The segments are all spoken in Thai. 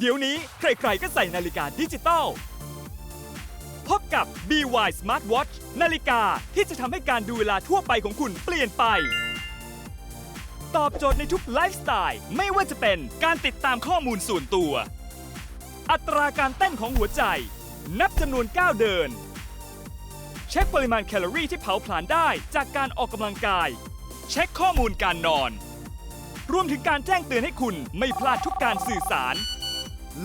เดี๋ยวนี้ใครๆก็ใส่นาฬิกาดิจิตอล พบกับ BY Smartwatch นาฬิกาที่จะทำให้การดูเวลาทั่วไปของคุณเปลี่ยนไป ตอบโจทย์ในทุกไลฟ์สไตล์ ไม่ว่าจะเป็นการติดตามข้อมูลส่วนตัว อัตราการเต้นของหัวใจ นับจำนวนก้าวเดิน เช็คปริมาณแคลอรี่ที่เผาผลาญได้จากการออกกำลังกาย เช็คข้อมูลการนอน รวมถึงการแจ้งเตือนให้คุณไม่พลาดทุกการสื่อสาร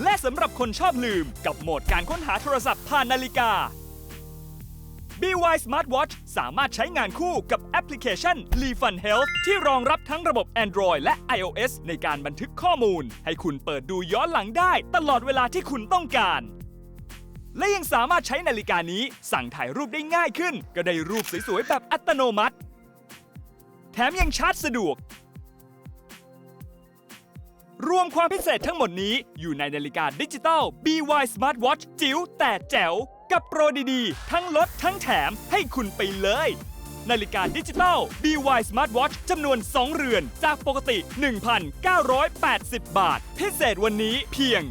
และสำหรับคนชอบลืมกับโหมดการค้นหาโทรศัพท์ผ่านนาฬิกา BY Smartwatch สามารถใช้งานคู่กับแอปพลิเคชัน l e f u n Health ที่รองรับทั้งระบบ Android และ iOS ในการบันทึกข้อมูล ให้คุณเปิดดูย้อนหลังได้ตลอดเวลาที่คุณต้องการ และยังสามารถใช้นาฬิกานี้สั่งถ่ายรูปได้ง่ายขึ้น ก็ได้รูปสวยๆแบบอัตโนมัติ แถมยังชาร์จสะดวก รวมความพิเศษทั้งหมดนี้อยู่ในนาฬิกาดิจิตอล BY Smartwatch จิ๋วแต่แจ๋ว กับโปรดีๆ ทั้งลดทั้งแถมให้คุณไปเลย นาฬิกาดิจิตอล BY Smartwatch จำนวน 2 เรือน จากปกติ 1,980 บาท พิเศษวันนี้เพียง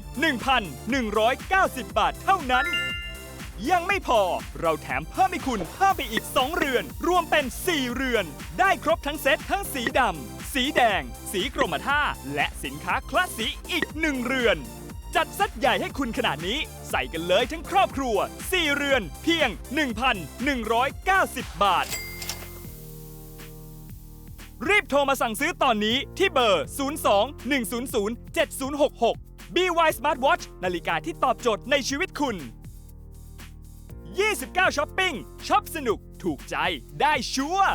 1,190 บาทเท่านั้นยังไม่พอ เราแถมเพิ่มให้คุณเพิ่มไปอีก 2 เรือน รวมเป็น 4 เรือน ได้ครบทั้งเซ็ตทั้งสีดำ สีแดง สีกรมท่า และสินค้าคลาสสีอีก1เรือน จัดเซ็ตใหญ่ให้คุณขนาดนี้ ใส่กันเลยทั้งครอบครัว 4 เรือน เพียง 1,190 บาท รีบโทรมาสั่งซื้อตอนนี้ที่เบอร์ 02 100 7066 BY Smartwatch นาฬิกาที่ตอบโจทย์ในชีวิตคุณ 29ช้อปปิ้งช็อปสนุกถูกใจได้ชัวร์